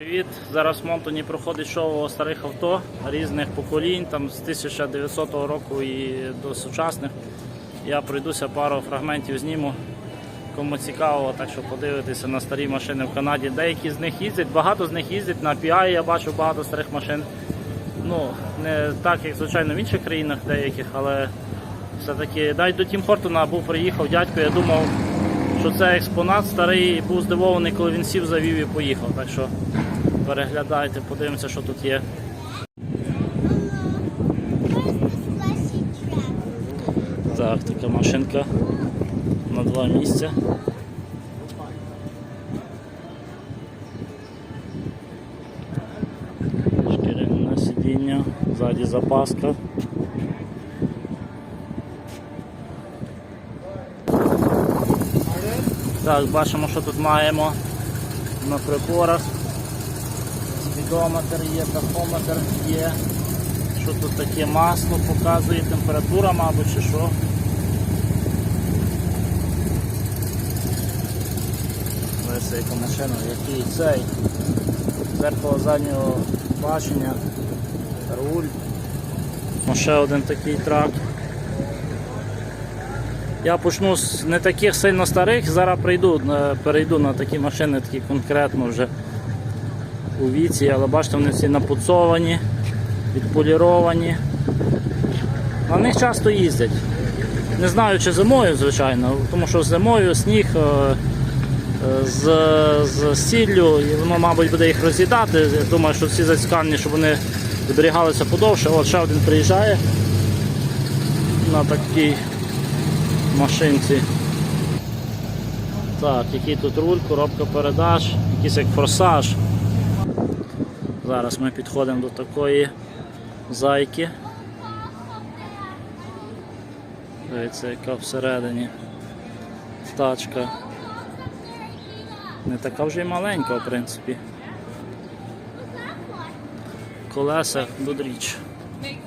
Привіт! Зараз в Монтоні проходить шоу старих авто різних поколінь, там з 1900 року і до сучасних. Я пройдуся пару фрагментів зніму. Кому цікаво, так що подивитися на старі машини в Канаді. Деякі з них їздять, багато з них їздять на PI, я бачу багато старих машин. Ну, не так, як звичайно в інших країнах деяких, але все-таки навіть до Тім Хортона був приїхав дядько, я думав, що це експонат старий, був здивований, коли він сів, завів і поїхав. Так що переглядайте, подивимося, що тут є. Так, така машинка на два місця. Шкіряне сидіння, ззаді запаска. Так, бачимо, що тут маємо на приборах. Спідометр є, тахометр є. Що тут таке масло показує, температура, мабуть, чи що. Ось яка машина, який цей. Зеркало заднього бачення, руль. Ну, Ще один такий трак. Я почну з не таких сильно старих, зараз прийду, е, перейду на такі машини, такі конкретно вже у віці, але бачите, вони всі напуцовані, відполіровані. На них часто їздять. Не знаю, чи зимою, звичайно, тому що зимою сніг е, е, з, з сіллю, і воно, мабуть, буде їх роз'їдати. Я думаю, що всі зацікавлені, щоб вони зберігалися подовше. От ще один приїжджає на такій машинці. Так, який тут руль, коробка передач, якийсь як форсаж. Зараз ми підходимо до такої зайки. Дивіться, яка всередині тачка. Не така вже й маленька, в принципі. Колеса Goodrich. Make.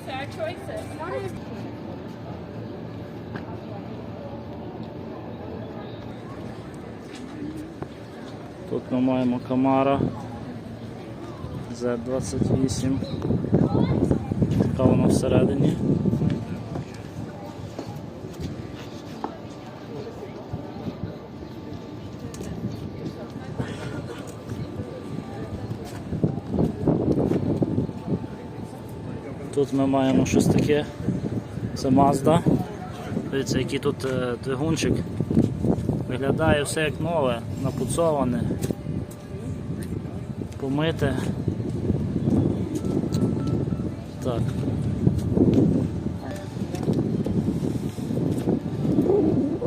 Тут ми маємо Камара Z28. Така вона всередині. Тут ми маємо щось таке. Це Mazda. Дивіться, який тут е, двигунчик. Виглядає все як нове, напуцоване, помите. Так.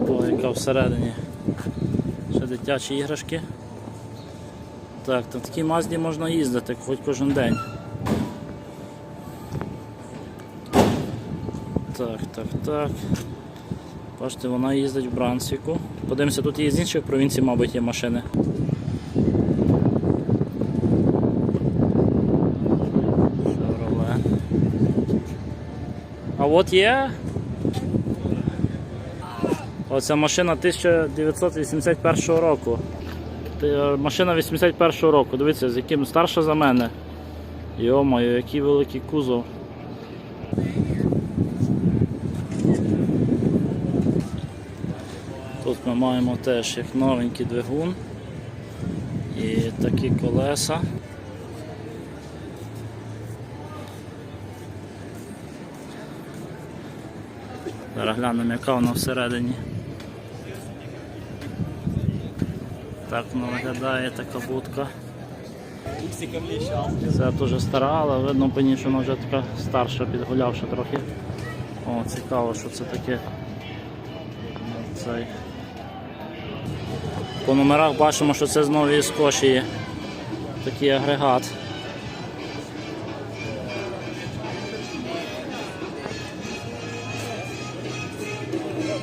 О, яка всередині. Ще дитячі іграшки. Так, на такій мазді можна їздити хоч кожен день. Так, так, так. Бачите, вона їздить в Брансвіку. Подивимося, тут є з інших провінцій, мабуть, є машини. От є. Оця машина 1981 року. Машина 81 року. Дивіться, з яким старша за мене. Йо-моє, який великий кузов. Тут ми маємо теж як новенький двигун і такі колеса. Зараз глянемо, яка вона всередині. Так вона виглядає така будка. Це дуже стара, але видно по ній, що вона вже така старша, підгулявша трохи. О, цікаво, що це таке. Цей. По номерах бачимо, що це з нової Скошії. Такий агрегат.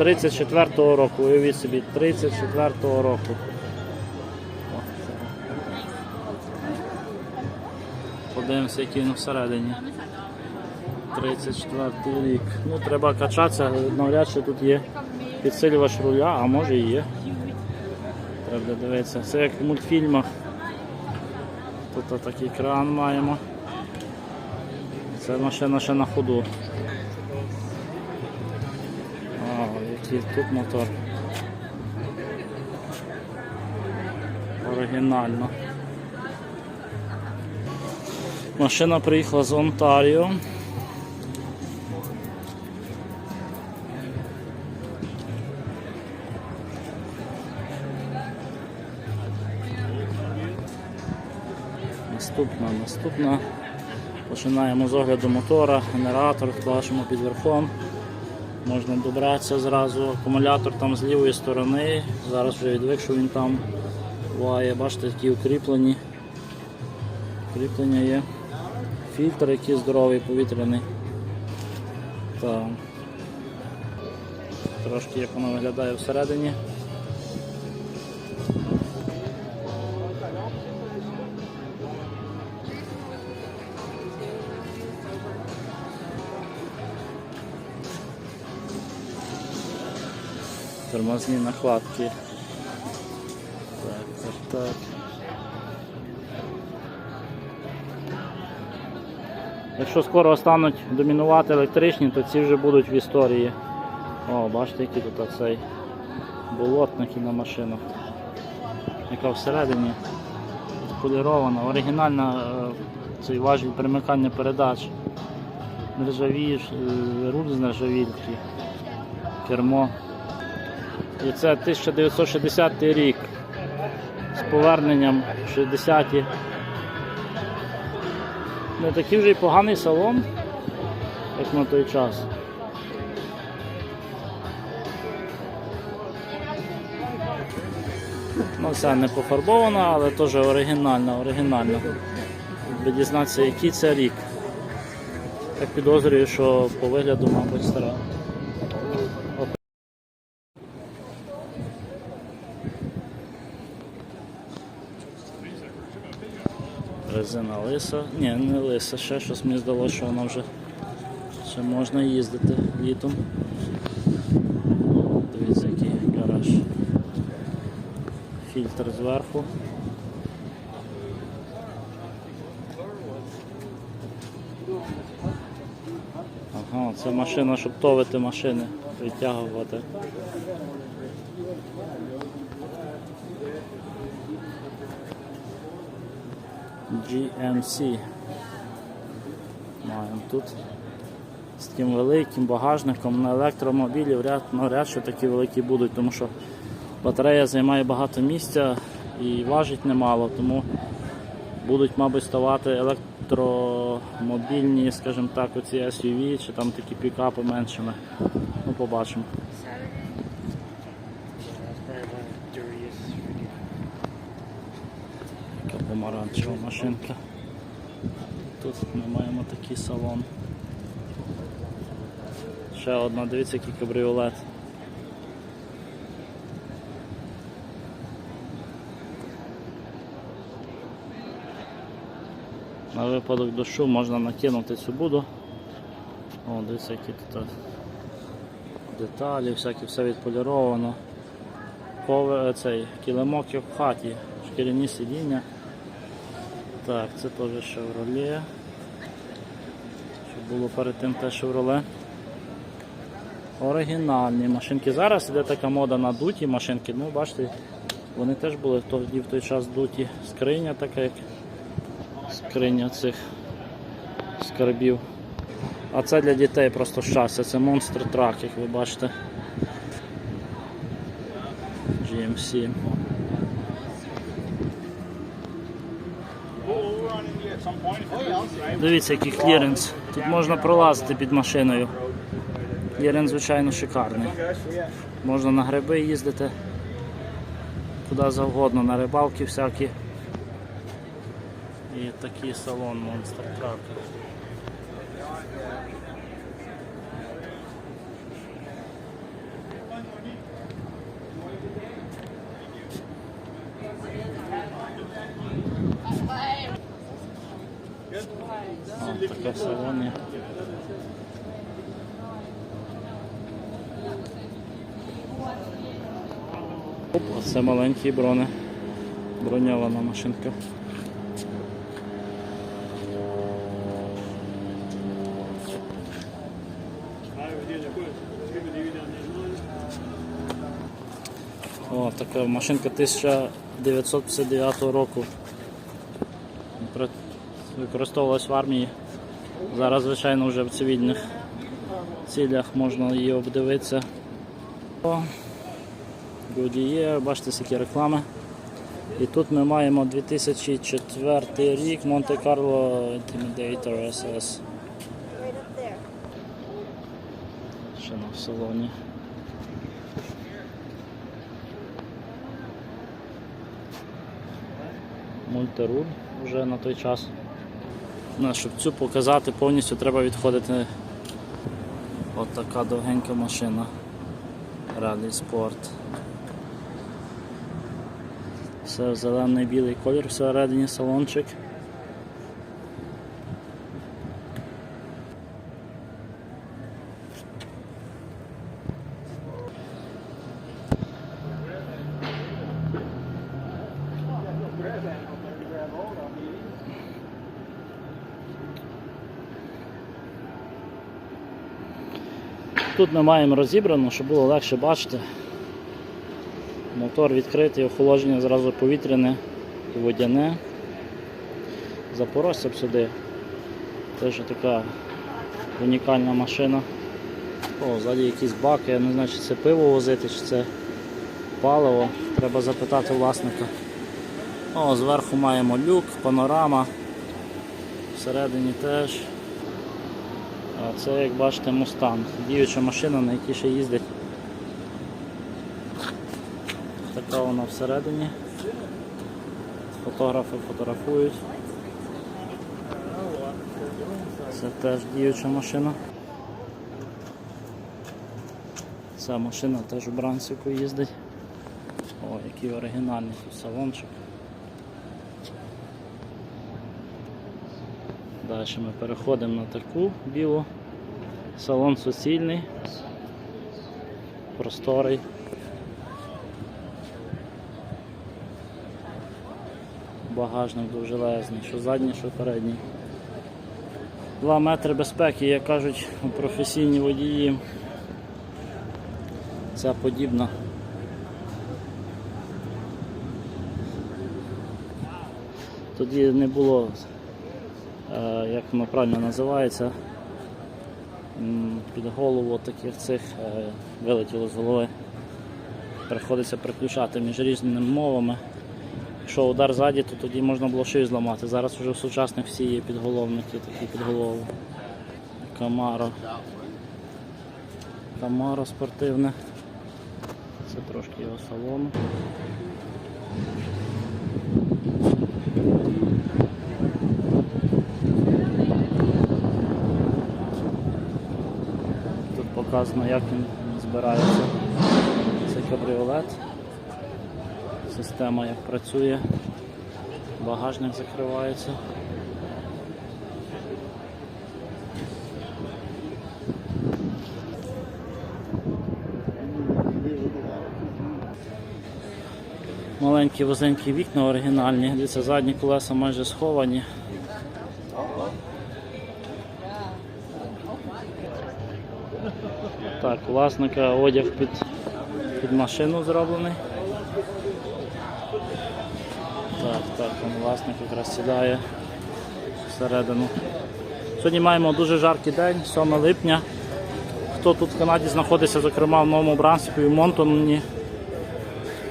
34-го року, уявіть собі, 34-го року. Подивимося, який він всередині. 34 рік. Ну, треба качатися, навряд чи тут є підсилювач руля, а може і є. Треба дивитися. Це як в мультфільмах. Тут такий кран маємо. Це машина ще на ходу. А, тут мотор. Оригінально. Машина приїхала з Онтаріо. Наступна, наступна. Починаємо з огляду мотора, генератор, бачимо під верхом. Можна добратися зразу. Акумулятор там з лівої сторони. Зараз вже відвик, що він там буває, Бачите, такі укріплені. Кріплення є. Фільтр, який здоровий, повітряний. Так. Трошки як воно виглядає всередині. Тормозні накладки. Так, так, так. Якщо скоро стануть домінувати електричні, то ці вже будуть в історії. О, бачите, які тут цей болотники на машинах. Яка всередині полірована, оригінальна е, цей важіль примикання передач. Нержавіж, е, руль з нержавійки, кермо. І це 1960 рік з поверненням 60-ті. Не такий вже й поганий салон, як на той час. Ну, ця не пофарбована, але теж оригінальна, оригінальна. Аби дізнатися, який це рік. Так підозрюю, що по вигляду, мабуть, стара. Резина лиса. Ні, не лиса, ще щось мені здалося, що вона вже ще можна їздити літом. Дивіться, який гараж. Фільтр зверху. Ага, це машина, щоб товити машини, витягувати. GMC. Маємо тут з таким великим багажником на електромобілі вряд, навряд що такі великі будуть, тому що батарея займає багато місця і важить немало, тому будуть, мабуть, ставати електромобільні, скажімо так, оці SUV чи там такі пікапи меншими. Ну, побачимо. Така помаранчева машинка. Тут ми маємо такий салон. Ще одна, дивіться, який кабріолет. На випадок дощу можна накинути цю буду. О, дивіться, які тут деталі, всякі все відполіровано. Кове, цей килимок в хаті, шкіряні сидіння. Так, це теж Chevrolet. Що було перед тим теж Chevrolet. Оригінальні машинки. Зараз іде така мода на дуті машинки. Ну, бачите, вони теж були тоді в той час дуті. Скриня така, як скриня цих скарбів. А це для дітей просто щастя. Це Monster Truck, як ви бачите. GMC. Дивіться, який кліренс. Тут можна пролазити під машиною. Кліренс, звичайно, шикарний. Можна на гриби їздити куди завгодно, на рибалки всякі. І такий салон Monster Truck. О, в. Оп, це маленький броне. Броньована машинка. О, така машинка 1959 року. Використовувалась в армії. Зараз, звичайно, вже в цивільних цілях можна її обдивитися. Goodyear, бачите, скільки реклами. І тут ми маємо 2004 рік Carlo Intimidator SS. Ще на салоні. Мультируль вже на той час. Ну, щоб цю показати повністю треба відходити. От така довгенька машина. Rally Sport. Все в зелений білий колір всередині салончик. Тут ми маємо розібрано, щоб було легше бачити. Мотор відкритий, охолодження зразу повітряне і водяне. Запорожця б сюди. Теж така унікальна машина. О, ззаді якісь баки, я не знаю, чи це пиво возити, чи це паливо. Треба запитати власника. О, зверху маємо люк, панорама. Всередині теж. А це, як бачите, мустанг. Діюча машина, на якій ще їздять. Така вона всередині. Фотографи фотографують. Це теж діюча машина. Ця машина теж у Брансіку їздить. О, який оригінальний тут салончик. Далі ми переходимо на таку білу. Салон суцільний, просторий. Багажник довжелезний, що задній, що передній. Два метри безпеки, як кажуть професійні водії. Ця подібна. Тоді не було як воно правильно називається, під голову таких цих е, вилетіло з голови. Приходиться переключати між різними мовами. Якщо удар ззаді, то тоді можна було шию зламати. Зараз вже в сучасних всі є підголовники, такі під голову. Камаро. Камаро спортивне. Це трошки його салону. Показано, як він збирається. Це кабріолет. Система як працює. Багажник закривається. Маленькі вузенькі вікна оригінальні, дивіться, задні колеса майже сховані. Так, у власника одяг під, під машину зроблений. Так, так, он власник якраз сідає всередину. Сьогодні маємо дуже жаркий день, 7 липня. Хто тут в Канаді знаходиться, зокрема в Новому Брансвіку і Монтоні,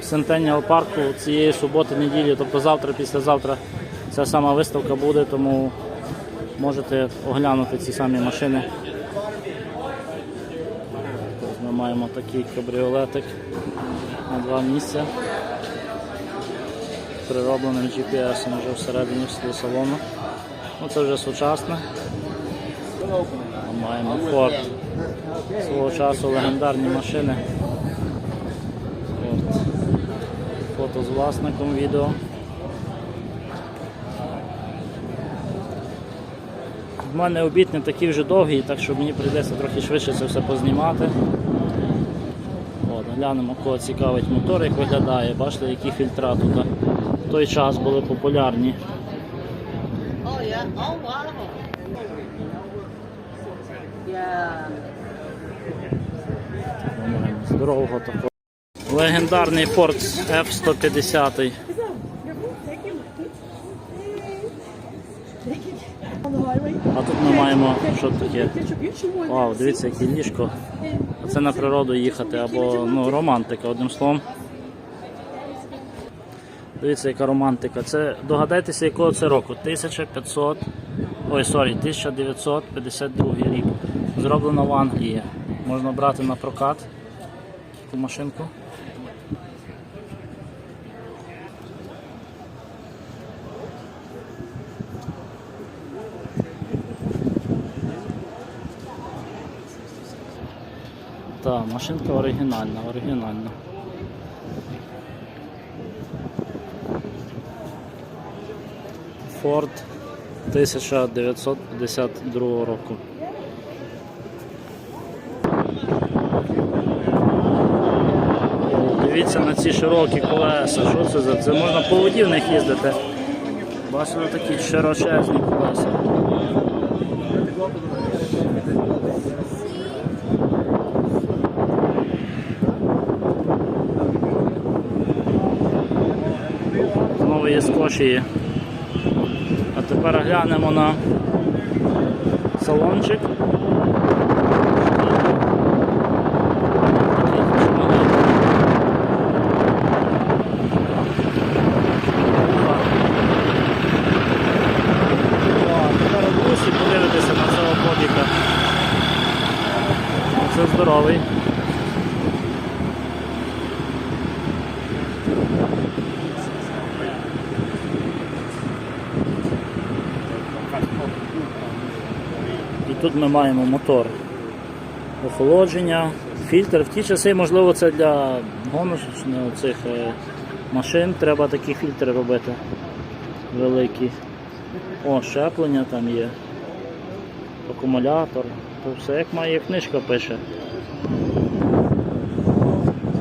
в Сентеніал парку цієї суботи, неділі, тобто завтра, післязавтра ця сама виставка буде, тому можете оглянути ці самі машини. Ось Ми маємо такий кабріолетик на два місця. Приробленим GPS вже всередині в салону. Ну, це вже сучасне. Ми Маємо Ford. Свого часу легендарні машини. От. Фото з власником відео. В мене обід не такий вже довгий, так що мені прийдеться трохи швидше це все познімати. Глянемо, кого цікавить мотор, як виглядає. Бачите, які фільтра тут в той час були популярні. Здорового такого. Легендарний Ford F-150. А тут ми маємо що таке. Вау, дивіться, яке ліжко. Це на природу їхати або ну, романтика, одним словом. Дивіться, яка романтика. Це догадайтеся, якого це року? 1500. Ой, сорі, 1952 рік. Зроблено в Англії. Можна брати на прокат таку машинку. Так, машинка оригінальна, оригінальна. Ford 1952 року. Дивіться на ці широкі колеса. Що це за? Це можна по воді в них їздити. Бачите, такі широчезні колеса. Скошії. А тепер глянемо на салончик. О, Тепер в душі подивитися на цього подіка. Це здоровий. І тут ми маємо мотор охолодження, фільтр. В ті часи, можливо, це для гоночних цих е, машин треба такі фільтри робити великі. О, щеплення там є. Акумулятор. То все як має книжка пише.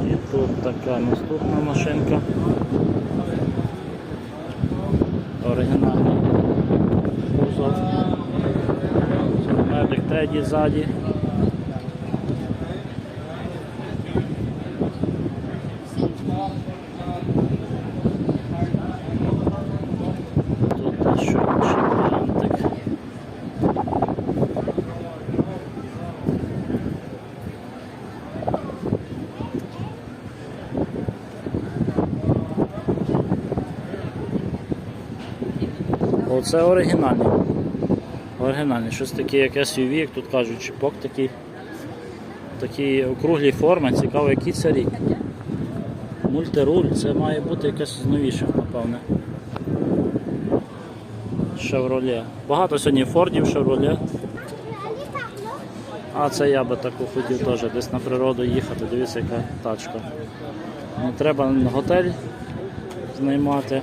І тут така наступна машинка. Оригінальний кузов. Медик Теді ззаді. Тут те, що шикантик. Оце оригінальний. Оригінальний, щось таке, як SUV, як тут кажуть, чіпок такий. Такі округлі форми, цікаво, який це рік. Мультируль, це має бути якесь з новіших, напевне. Chevrolet. Багато сьогодні Фордів, Chevrolet. А це я би таку хотів теж десь на природу їхати, дивіться, яка тачка. Не треба готель знаймати.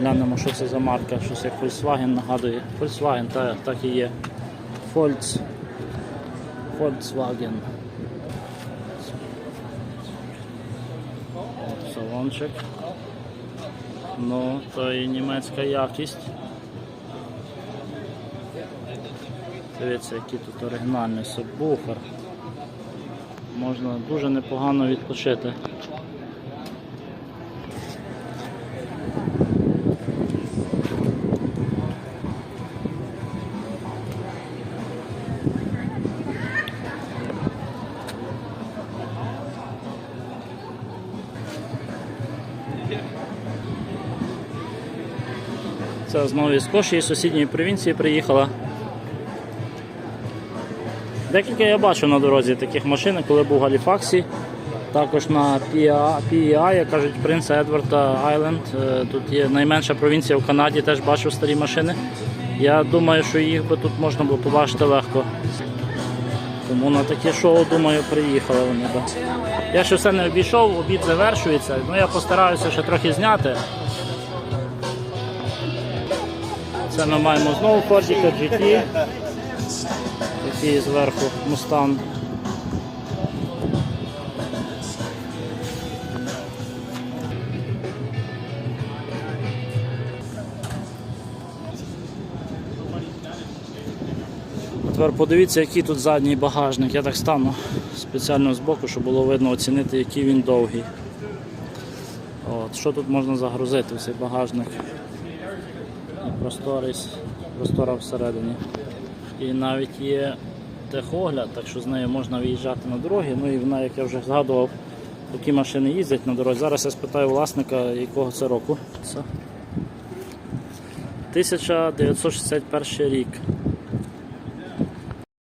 Глянемо, що це за марка, щось як Volkswagen нагадує. Volkswagen, так, так і є. Volks. Volkswagen. Салончик. Ну, то і німецька якість. Дивіться, який тут оригінальний субвуфер. Можна дуже непогано відпочити. Знову із Коші, із сусідньої провінції приїхала. Декілька я бачив на дорозі таких машин, коли був в Галіфаксі. Також на PEI, як кажуть, Принц Едварда Айленд. Е, Тут є найменша провінція в Канаді, теж бачив старі машини. Я думаю, що їх би тут можна було побачити легко. Тому на таке шоу, думаю, приїхали вони. Я ще все не обійшов, обід завершується. Ну я постараюся ще трохи зняти. Це ми маємо знову Фордіка GT. Такий зверху Мустанг. Тепер подивіться, який тут задній багажник. Я так стану спеціально збоку, щоб було видно оцінити, який він довгий. От, що тут можна загрузити в цей багажник? Просторий, простора всередині. І навіть є техогляд, так що з нею можна виїжджати на дороги. Ну і вона, як я вже згадував, такі машини їздять на дорозі. Зараз я спитаю власника, якого це року. 1961 рік.